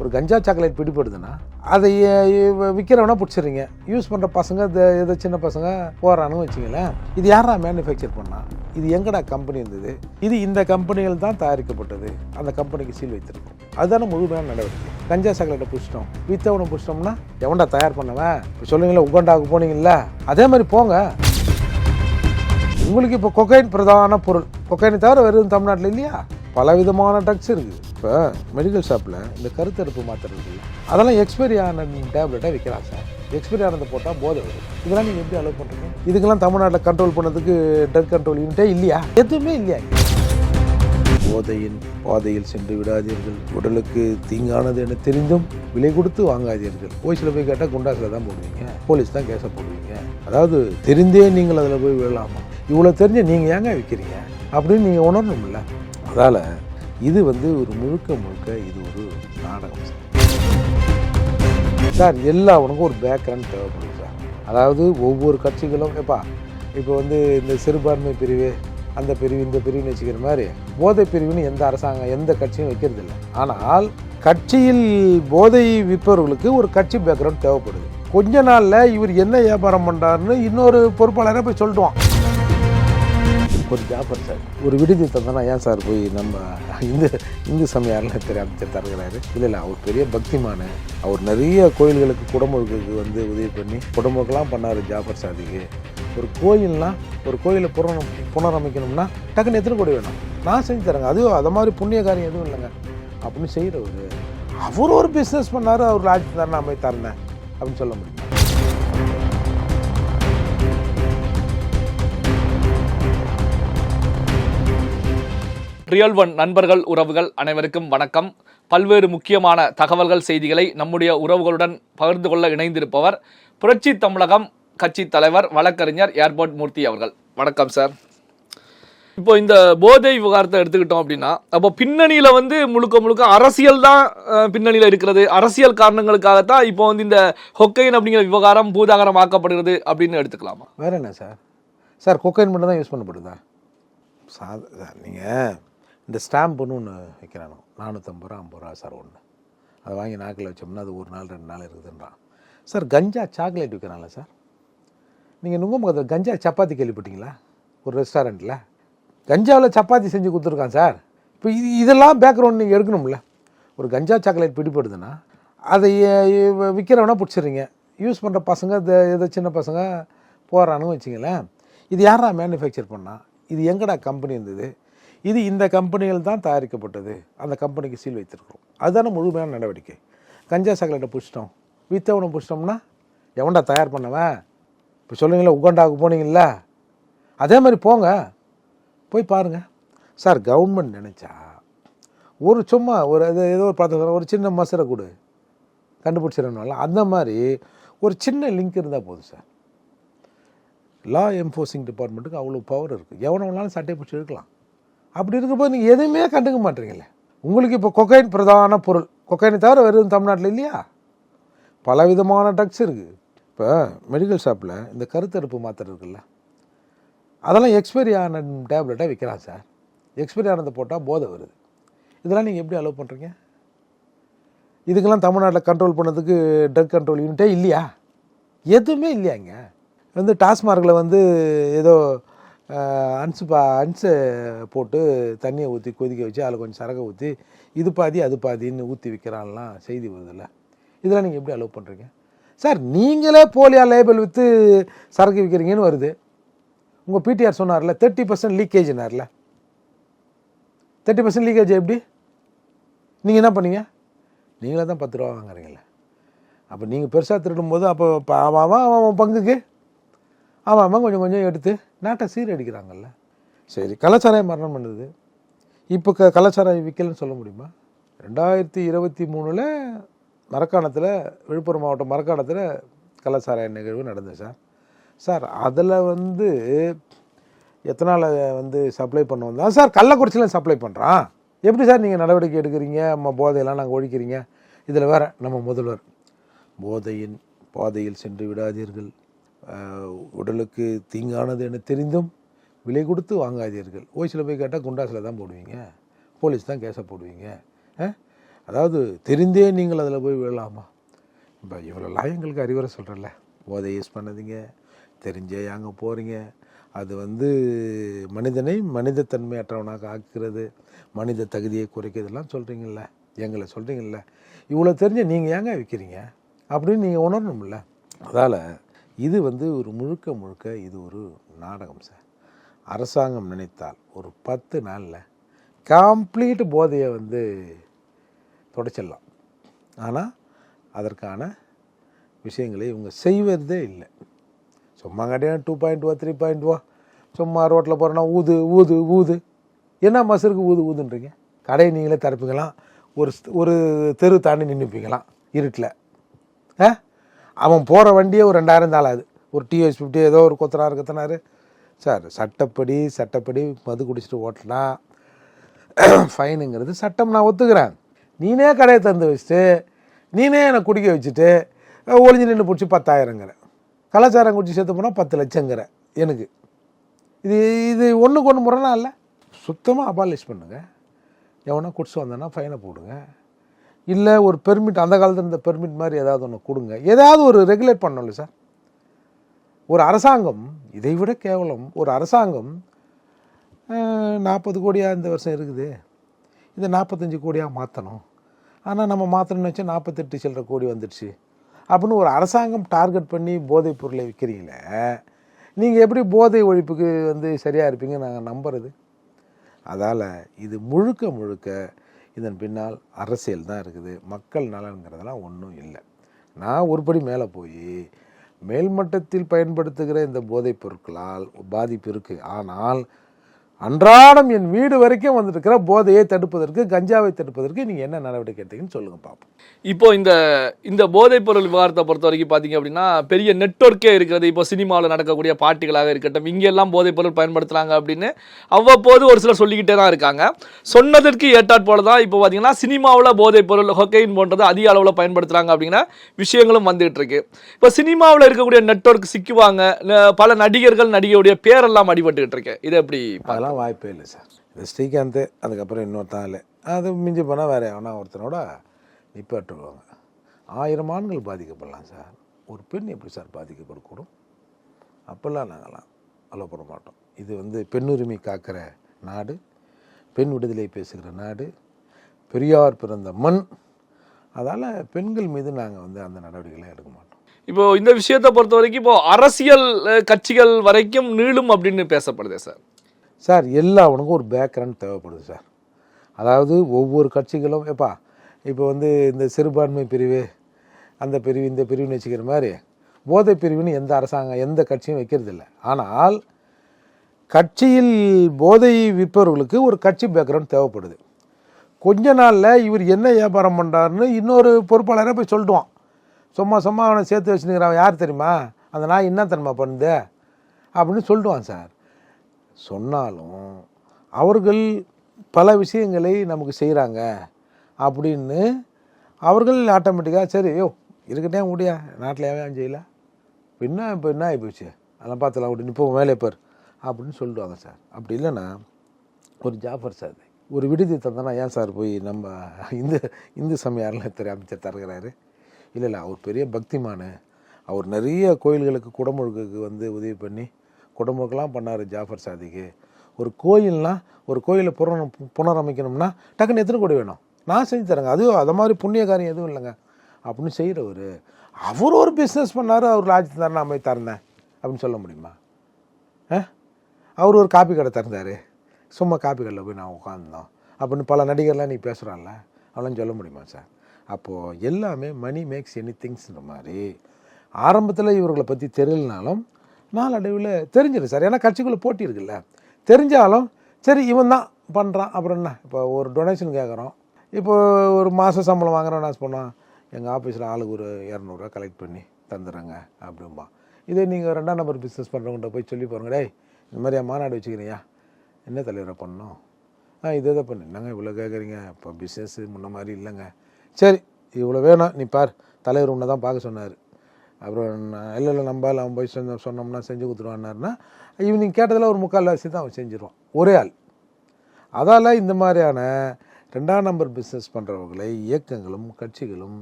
ஒரு கஞ்சா சாக்லேட் பிடிப்படுதுன்னா அதை விற்கிறவனா பிடிச்சிடுறீங்க. யூஸ் பண்ணுற பசங்க இந்த ஏதோ சின்ன பசங்க போகிறான்னு வச்சுங்களேன் இது யாரா மேனுஃபேக்சர் பண்ணா? இது எங்கடா கம்பெனி இருந்தது? இது இந்த கம்பெனிகள் தான் தயாரிக்கப்பட்டது. அந்த கம்பெனிக்கு சீல் வைத்திருக்கும். அதுதானே முழுமையான நடவடிக்கை. கஞ்சா சாக்லேட்டை பிடிச்சிட்டோம். வித்தவனை பிடிச்சிட்டோம்னா எவன்டா தயார் பண்ணவன்? இப்போ சொல்லுங்களேன் உகண்டாவுக்கு போனீங்கல்ல? அதே மாதிரி போங்க. உங்களுக்கு இப்போ கொக்கைன் பிரதான பொருள். கொக்கைனை தவிர வருது தமிழ்நாட்டில் இல்லையா? பல விதமான ட்ரக்ஸ் இருக்குது. இப்போ மெடிக்கல் ஷாப்பில் இந்த கருத்தடுப்பு மாத்திரை இருக்குது அதெல்லாம் எக்ஸ்பைரி ஆன டேப்லெட்டாக விற்கிறான் சார் எக்ஸ்பைரி ஆனதை போட்டால் போதை வரும். இதெல்லாம் நீங்கள் எப்படி அலோவ் பண்ணுறீங்க இதுக்கெல்லாம் தமிழ்நாட்டில் கண்ட்ரோல் பண்ணதுக்கு ட்ரக் கண்ட்ரோல் யூனிட்டே இல்லையா? எதுவுமே இல்லையா? போதையின் பாதையில் சென்று விடாதீர்கள். உடலுக்கு தீங்கானது என தெரிந்தும் விலை கொடுத்து வாங்காதீர்கள். போலீஸில் போய் கேட்டால் குண்டாஸில் தான் போடுவீங்க. போலீஸ் தான் கேஸை போடுவீங்க. அதாவது தெரிந்தே நீங்கள் அதில் போய் விழலாமா? இவ்வளோ தெரிஞ்ச நீங்கள் ஏங்க விற்கிறீங்க அப்படின்னு நீங்கள் உணரணும்ல. அதால் இது வந்து ஒரு முழுக்க முழுக்க இது ஒரு நாடகம் சார். சார் எல்லாவனுக்கும் ஒரு பேக்ரவுண்ட் தேவைப்படுது சார். அதாவது ஒவ்வொரு கட்சிகளும் எப்பா இப்போ வந்து இந்த சிறுபான்மை பிரிவு அந்த பிரிவு இந்த பிரிவுன்னு வச்சுக்கிற மாதிரி போதை பிரிவுன்னு எந்த அரசாங்கம் எந்த கட்சியும் வைக்கிறது இல்லை. ஆனால் கட்சியில் போதை விற்பவர்களுக்கு ஒரு கட்சி பேக்ரவுண்ட் தேவைப்படுது. கொஞ்ச நாளில் இவர் என்ன வியாபாரம் பண்ணுறாருன்னு இன்னொரு பொறுப்பாளரை போய் சொல்லிடுவான். ஒரு ஜாஃபர் சார். ஒரு விடுதி தந்தனா ஏன் சார் போய் நம்ம இந்து இந்து சமயாரில் திரு அமைச்சர் தருகிறாரு இல்லை இல்லை அவர் பெரிய பக்திமான. அவர் நிறைய கோயில்களுக்கு குடமுழுக்கு வந்து உதவி பண்ணி குடமுழுக்கெல்லாம் பண்ணார் ஜாஃபர் சாதிக்கு ஒரு கோயில்னா ஒரு கோயிலை புறம் புனரமைக்கணும்னா டக்குன்னு எத்தனை கோடி வேணும்? நான் செஞ்சு தரேங்க. அதுவும் அதை மாதிரி புண்ணிய காரியம் எதுவும் இல்லைங்க. அப்படின்னு செய்கிறவர் அவர் ஒரு பிஸ்னஸ் பண்ணார் அவர் ராஜ் தரேன் அமைத்து தரேன் அப்படின்னு சொல்ல முடியும். ரியல் ஒன் நண்பர்கள் உறவுகள் அனைவருக்கும் வணக்கம். பல்வேறு முக்கியமான தகவல்கள் செய்திகளை நம்முடைய உறவுகளுடன் பகிர்ந்து கொள்ள இணைந்திருப்பவர் புரட்சி தமிழகம் கட்சி தலைவர் வழக்கறிஞர் ஏர்போர்ட் மூர்த்தி அவர்கள். வணக்கம் சார். இப்போ இந்த போதை விவகாரத்தை எடுத்துக்கிட்டோம் அப்படின்னா அப்போ பின்னணியில் வந்து முழுக்க முழுக்க அரசியல் தான் பின்னணியில் இருக்கிறது. அரசியல் காரணங்களுக்காகத்தான் இப்போ வந்து இந்த ஹொக்கைன் அப்படிங்கிற விவகாரம் பூதாகரம் ஆக்கப்படுகிறது அப்படின்னு எடுத்துக்கலாமா? வேற என்ன சார்? சார் கொக்கைன் மட்டும் தான் யூஸ் பண்ணப்படுதா? சாத சார் நீங்கள் இந்த ஸ்டாம்புன்னு ஒன்று வைக்கிறானோ? நானூற்றம்பது ரூபா ஐம்பது ரூபா சார் ஒன்று அதை வாங்கி நாக்கில் வச்சோம்னா அது ஒரு நாள் ரெண்டு நாள் இருக்குதுன்றான். சார் கஞ்சா சாக்லேட் விற்கிறான்ல சார். நீங்கள் நுங்கமுகத்தில் கஞ்சா சப்பாத்தி கேள்விப்பட்டீங்களா? ஒரு ரெஸ்டாரண்ட்டில் கஞ்சாவில் சப்பாத்தி செஞ்சு கொடுத்துருக்கான் சார். இப்போ இது இதெல்லாம் பேக்ரவுண்ட் நீங்கள் எடுக்கணும்ல. ஒரு கஞ்சா சாக்லேட் பிடிப்படுதுன்னா அதை விற்கிறவனா பிடிச்சிடுறீங்க. யூஸ் பண்ணுற பசங்க இந்த ஏதோ சின்ன பசங்க போகிறான்னு வச்சிங்களேன் இது யாரா மேனுஃபேக்சர் பண்ணால் இது எங்கடா கம்பெனி இருந்தது இது இந்த கம்பெனிகள் தான் தயாரிக்கப்பட்டது. அந்த கம்பெனிக்கு சீல் வைத்திருக்கிறோம். அதுதானே முழுமையான நடவடிக்கை. கஞ்சா சாக்லேட்டை பிடிச்சிட்டோம். வித்தவனை பிடிச்சிட்டோம்னா எவன்டா தயார் பண்ணவன்? இப்போ சொல்லுங்களேன் உகண்டாவுக்கு போனீங்கல்ல? அதே மாதிரி போங்க. போய் பாருங்கள் சார் கவர்மெண்ட் நினச்சா ஒரு சும்மா ஒரு அது ஏதோ ஒரு பார்த்து ஒரு சின்ன மசரை கொடு. கண்டுபிடிச்சிடணும்ல. அந்த மாதிரி ஒரு சின்ன லிங்க் இருந்தால் போதும் சார். லா என்ஃபோர்ஸிங் டிபார்ட்மெண்ட்டுக்கு அவ்வளோ பவர் இருக்குது எவனை வேணாலும் சட்டை பிடிச்சி எடுக்கலாம் அப்படி இருக்கும்போது நீங்கள் எதுவுமே கண்டுக்க மாட்டீங்களே உங்களுக்கு இப்போ கொக்கைன் பிரதான பொருள். கொக்கைனை தவிர வேறு தமிழ்நாட்டில் இல்லையா? பல விதமான ட்ரக்ஸ் இருக்குது இப்போ மெடிக்கல் ஷாப்பில் இந்த கருத்தடுப்பு மாத்திரை இருக்குல்ல. அதெல்லாம் எக்ஸ்பைரி ஆன டேப்லெட்டாக விற்கிறான் சார். எக்ஸ்பைரி ஆனதை போட்டால் போதை வருது. இதெல்லாம் நீங்கள் எப்படி அலோவ் பண்ணுறீங்க இதுக்கெல்லாம் தமிழ்நாட்டில் கண்ட்ரோல் பண்ணதுக்கு ட்ரக் கண்ட்ரோல் யூனிட்டே இல்லையா? எதுவுமே இல்லையாங்க வந்து டாஸ்மார்க்கில் வந்து ஏதோ அன்சு பா அன்சை போட்டு தண்ணியை ஊற்றி கொதிக்க வச்சு அதில் கொஞ்சம் சரகை ஊற்றி இது பாதி அது பாதின்னு ஊற்றி விற்கிறான்லாம் செய்தி வருதுல்ல. இதெல்லாம் நீங்கள் எப்படி அலோவ் பண்ணுறீங்க சார் நீங்களே போலியா லேபிள் விற்று சரக்கு விற்கிறீங்கன்னு வருது. உங்கள் பிடிஆர் சொன்னார்ல தேர்ட்டி பர்சன்ட் லீக்கேஜ்னார்ல தேர்ட்டி பர்சன்ட் லீக்கேஜ் எப்படி? நீங்கள் என்ன பண்ணீங்க? நீங்களே தான் பத்து ரூபா வாங்குறீங்களே அப்போ நீங்கள் பெருசாக திருடும்போது அப்போ அவன் அவன் அவன் அவன் பங்குக்கு? அவன் அவன் கொஞ்சம் கொஞ்சம் எடுத்து நாட்டை சீரடிக்கிறாங்கல்ல. சரி கலாச்சாரம் மரணம் பண்ணுது. இப்போ க கலாச்சாரம் விற்கலன்னு சொல்ல முடியுமா? ரெண்டாயிரத்தி இருபத்தி மூணில் மரக்காணத்தில் விழுப்புரம் மாவட்டம் மரக்காணத்தில் கலாச்சார நிகழ்வு நடந்தது சார். சார் அதில் வந்து எத்தனால் வந்து சப்ளை பண்ண வந்தா சார் கள்ளக்குறிச்சியில் சப்ளை பண்ணுறான் எப்படி சார் நீங்கள் நடவடிக்கை எடுக்கிறீங்க? நம்ம போதையெல்லாம் நாங்கள் ஒழிக்கிறீங்க? இதில் வேற நம்ம முதல்வர் போதையின் பாதையில் சென்று விடாதீர்கள். உடலுக்கு தீங்கானது என தெரிந்தும் விலை கொடுத்து வாங்காதீர்கள். ஓய்ஸில் போய் கேட்டால் குண்டாஸில் தான் போடுவீங்க. போலீஸ் தான் கேஸை போடுவீங்க. அதாவது தெரிந்தே நீங்கள் அதில் போய் விழலாமா? இப்போ இவ்வளோலாம் எங்களுக்கு அறிவுரை சொல்கிறல்ல போதை யூஸ் பண்ணாதீங்க. தெரிஞ்சே அங்கே போகிறீங்க அது வந்து மனிதனை மனிதத்தன்மையற்றவனாக ஆக்குறது மனித தகுதியை குறைக்கிறதெல்லாம் சொல்கிறீங்கள எங்களை சொல்கிறீங்கள இவ்வளோ தெரிஞ்ச நீங்கள் ஏங்க விற்கிறீங்க அப்படின்னு நீங்கள் உணரணும்ல. அதால் இது வந்து ஒரு முழுக்க முழுக்க இது ஒரு நாடகம் சார். அரசாங்கம் நினைத்தால் ஒரு பத்து நாளில் கம்ப்ளீட் போதையை வந்து தொடச்சிடலாம். ஆனால் அதற்கான விஷயங்களை இவங்க செய்வதே இல்லை. சும்மா கிடையாது two point O three point O சும்மா ரோட்டில் போகிறோன்னா ஊது ஊது ஊது. என்ன மசருக்கு ஊது ஊதுன்றீங்க? கடையை நீங்களே திறப்பீங்களாம் ஒரு ஸ்- ஒரு தெரு தாண்டி நின்றுப்பீங்களாம் இருட்டில். ஆ? அவன் போகிற வண்டியே ஒரு ரெண்டாயிரம் தான் ஆகுது ஒரு டிஎஸ் ஃபிஃப்டி ஏதோ ஒரு கொத்தனார் கத்தனார். சார் சட்டப்படி சட்டப்படி மது குடிச்சிட்டு ஓட்டனா ஃபைனுங்கிறது சட்டம். நான் ஒத்துக்கிறேன். நீனே கடையை திறந்து வச்சுட்டு நீனே என்னை குடிக்க வச்சுட்டு ஒளிஞ்சு நின்று பிடிச்சி பத்தாயிரங்கிற. கலாச்சாரம் குடிச்சு சேர்த்து போனால் பத்து லட்சங்கிற எனக்கு. இது இது ஒன்றுக்கு ஒன்று முறைலாம் இல்லை. சுத்தமாக அபாலிஷ் பண்ணுங்க. எவனா குடிச்சு வந்தானா ஃபைனை போடுங்க. இல்லை ஒரு பெர்மிட் அந்த காலத்தில் இருந்த பெர்மிட் மாதிரி ஏதாவது ஒன்று கொடுங்க. ஏதாவது ஒரு ரெகுலேட் பண்ணணும்ல சார் ஒரு அரசாங்கம் இதை விட கேவலம் ஒரு அரசாங்கம் நாற்பது கோடியாக இந்த வருஷம் இருக்குது. இதை நாற்பத்தஞ்சு கோடியாக மாற்றணும் ஆனால் நம்ம மாற்றணும்னு வச்சா நாற்பத்தெட்டு சில்லற கோடி வந்துடுச்சு. அப்படின்னு ஒரு அரசாங்கம் டார்கெட் பண்ணி போதைப் பொருளை விற்கிறீங்களே நீங்கள் எப்படி போதை ஒழிப்புக்கு வந்து சரியாக இருப்பீங்க நாங்கள் நம்புறது? அதால் இது முழுக்க முழுக்க இதன் பின்னால் அரசியல் தான் இருக்குது. மக்கள் நலன்கிறதெல்லாம் ஒன்றும் இல்லை. நான் ஒருபடி மேலே போய் மேல்மட்டத்தில் பயன்படுத்துகிற இந்த போதைப் பொருட்களால் பாதிப்பு இருக்குது ஆனால் அன்றாடம் என் வீடு வரைக்கும் வந்திருக்கிற போதையை தடுப்பதற்கு கஞ்சாவை தடுப்பதற்கு நீங்கள் என்ன நடவடிக்கை எடுத்தீங்கன்னு சொல்லுங்கள் பார்ப்போம் இப்போ இந்த இந்த போதைப் பொருள் விவகாரத்தை பொறுத்த வரைக்கும் பார்த்தீங்க அப்படின்னா பெரிய நெட்வொர்க்கே இருக்கிறது. இப்போ சினிமாவில் நடக்கக்கூடிய பாட்டிகளாக இருக்கட்டும் இங்கெல்லாம் போதைப் பொருள் பயன்படுத்துகிறாங்க அப்படின்னு அவ்வப்போது ஒரு சிலர் சொல்லிக்கிட்டே தான் இருக்காங்க. சொன்னதற்கு ஏற்றாற் போல தான் இப்போ பார்த்தீங்கன்னா சினிமாவில் போதைப் பொருள் ஹொக்கைன் போன்றது அதிக அளவில் பயன்படுத்துகிறாங்க அப்படிங்கிற விஷயங்களும் வந்துகிட்டு இருக்கு. இப்போ சினிமாவில் இருக்கக்கூடிய நெட்வொர்க் சிக்குவாங்க. பல நடிகர்கள் நடிகையுடைய பேரெல்லாம் அடிபட்டுக்கிட்டு இருக்கு. இது எப்படி பா- அதெல்லாம் வாய்ப்பே இல்லை சார். இது ஸ்ரீகாந்த் அதுக்கப்புறம் இன்னொருத்தான் இல்லை அது மிஞ்சி போனால் வேறு எவனா ஒருத்தனோட நிப்பாட்டுவாங்க. ஆயிரம் ஆண்கள் பாதிக்கப்படலாம் சார். ஒரு பெண் எப்படி சார் பாதிக்கப்படக்கூடும்? அப்போல்லாம் நாங்கள்லாம் அலோ பண்ண மாட்டோம். இது வந்து பெண்ணுரிமை காக்கிற நாடு பெண் விடுதலை பேசுகிற நாடு பெரியார் பிறந்த மண். அதால் பெண்கள் மீது நாங்கள் வந்து அந்த நடவடிக்கைகளை எடுக்க மாட்டோம். இப்போ இந்த விஷயத்தை பொறுத்த வரைக்கும் இப்போ அரசியல் கட்சிகள் வரைக்கும் நீளும் அப்படின்னு பேசப்படுதே சார். சார் எல்லாவனுக்கும் ஒரு பேக்ரவுண்ட் தேவைப்படுது சார். அதாவது ஒவ்வொரு கட்சிகளும் எப்பா இப்போ வந்து இந்த சிறுபான்மை பிரிவு அந்த பிரிவு இந்த பிரிவுன்னு வச்சுக்கிற மாதிரி போதை பிரிவுன்னு எந்த அரசாங்கம் எந்த கட்சியும் வைக்கிறதில்ல. ஆனால் கட்சியில் போதை விற்பவர்களுக்கு ஒரு கட்சி பேக்ரவுண்ட் தேவைப்படுது. கொஞ்ச நாளில் இவர் என்ன வியாபாரம் பண்ணுறாருன்னு இன்னொரு பொறுப்பாளரை போய் சொல்லிடுவான். சும்மா சும்மா அவனை சேர்த்து வச்சுருக்கிறான் யார் தெரியுமா? அந்த நாய் என்ன தன்மை பண்ணுது? அப்படின்னு சொல்லிடுவான் சார். சொன்னாலும் அவர்கள் பல விஷயங்களை நமக்கு செய்கிறாங்க அப்படின்னு அவர்கள் ஆட்டோமேட்டிக்காக சரி ஐயோ இருக்கட்டே முடியா? நாட்டில் ஏன் செய்யல? இப்போ என்ன இப்போ என்ன ஆகிப்போச்சு அதெல்லாம் பார்த்துலாம் விட்டு இப்போ மேலே பார் அப்படின்னு சொல்லிடுவாங்க சார். அப்படி இல்லைன்னா ஒரு ஜாஃபர் சார் ஒரு விடுதி தந்தனா ஏன் சார் போய் நம்ம இந்து இந்து சமய அறநிலையத்துறை அமைச்சர் தருகிறாரு இல்லை இல்லை அவர் பெரிய பக்திமானு அவர் நிறைய கோயில்களுக்கு குடமுழுக்குக்கு வந்து உதவி பண்ணி குடும்பக்கெலாம் பண்ணார் ஜாஃபர் சாதிக்கு. ஒரு கோயில்னா ஒரு கோயிலை புன புனரமைக்கணும்னா டக்குன்னு எத்தனை கோடி வேணும்? நான் செஞ்சு தரேங்க. அதுவும் அது மாதிரி புண்ணிய காரியம் எதுவும் இல்லைங்க. அப்படின்னு செய்கிறவர் அவர் ஒரு பிஸ்னஸ் பண்ணார் அவர் லாட்ஜ் தரேன் நான் போய் தரேன் அப்படின்னு சொல்ல முடியுமா? ஆ? அவர் ஒரு காப்பி கடை திறந்தார். சும்மா காப்பி கடையில் போய் நான் உட்காந்தோம் அப்படின்னு பல நடிகர்லாம் நீ பேசுகிறான்ல அவெல்லாம் சொல்ல முடியுமா சார்? அப்போது எல்லாமே மணி மேக்ஸ் எனி திங்ஸ்ன்ற மாதிரி. ஆரம்பத்தில் இவர்களை பற்றி தெரியலனாலும் நாளடைவில் தெரிஞ்சிடும் சார். ஏன்னா கட்சிக்குள்ளே போட்டி இருக்குல்ல. தெரிஞ்சாலும் சரி இவன் தான் பண்ணுறான் அப்புறம் என்ன? இப்போ ஒரு டொனேஷன் கேட்குறோம் இப்போ ஒரு மாத சம்பளம் வாங்குறோம் என்ன பண்ணோம் எங்கள் ஆஃபீஸில் ஆளுக்கு ஒரு இரநூறுவா கலெக்ட் பண்ணி தந்துடுறேங்க அப்படிம்பா. இதே நீங்கள் ரெண்டாம் நம்பர் பிஸ்னஸ் பண்ணுறவங்கள்ட்ட போய் சொல்லி பாருங்க. டேய் இந்த மாதிரி மாநாடு வச்சுக்கிறியா? என்ன தலைவரை பண்ணணும்? ஆ இதை தான் பண்ணு. என்னங்க இவ்வளோ கேட்குறீங்க இப்போ பிஸ்னஸ் முன்ன மாதிரி இல்லைங்க. சரி இவ்வளோ வேணும். நீ பார் தலைவர் உன்னை தான் பார்க்க சொன்னார். அப்புறம் இல்லை இல்லை நம்பால் அவன் போய் சொன்ன சொன்னோம்னா செஞ்சு கொடுத்துருவான்னாருன்னா ஈவினிங் கேட்டதில் ஒரு முக்கால் வாசி தான் அவன் செஞ்சிருவான். ஒரே ஆள். அதால் இந்த மாதிரியான ரெண்டாம் நம்பர் பிஸ்னஸ் பண்ணுறவர்களை இயக்கங்களும் கட்சிகளும்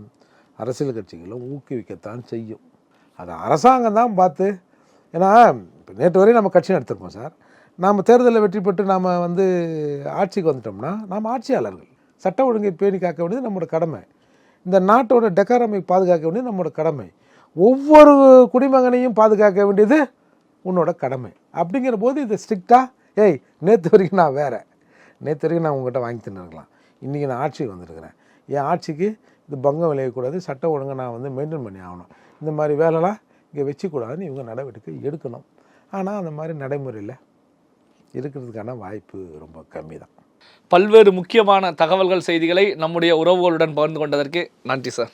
அரசியல் கட்சிகளும் ஊக்குவிக்கத்தான் செய்யும். அதை அரசாங்கம் தான் பார்த்து ஏன்னா இப்போ நேற்று வரையும் நம்ம கட்சி நடத்திருக்கோம் சார். நாம் தேர்தலில் வெற்றி பெற்று நாம் வந்து ஆட்சிக்கு வந்துட்டோம்னா நாம் ஆட்சியாளர்கள். சட்ட ஒழுங்கை பேணி காக்க வேண்டியது நம்மளோட கடமை. இந்த நாட்டோட டெக்காரமை பாதுகாக்க வேண்டியது நம்மளோட கடமை. ஒவ்வொரு குடிமகனையும் பாதுகாக்க வேண்டியது உன்னோட கடமை. அப்படிங்கிற போது இது ஸ்ட்ரிக்டாக ஏய் நேற்று வரைக்கும் நான் வேறு. நேற்று வரைக்கும் நான் உங்கள்கிட்ட வாங்கி தின்னுருக்கலாம். இன்றைக்கி நான் ஆட்சிக்கு வந்திருக்கிறேன். என் ஆட்சிக்கு இது பங்கம் விளையக்கூடாது. சட்ட ஒழுங்கை நான் வந்து மெயின்டைன் பண்ணி ஆகணும். இந்த மாதிரி வேலைலாம் இங்கே வச்சுக்கூடாதுன்னு இவங்க நடவடிக்கை எடுக்கணும். ஆனால் அந்த மாதிரி நடைமுறையில் இருக்கிறதுக்கான வாய்ப்பு ரொம்ப கம்மி தான் பல்வேறு முக்கியமான தகவல்கள் செய்திகளை நம்முடைய உறவுகளுடன் பகிர்ந்து கொண்டதற்கு நன்றி சார்.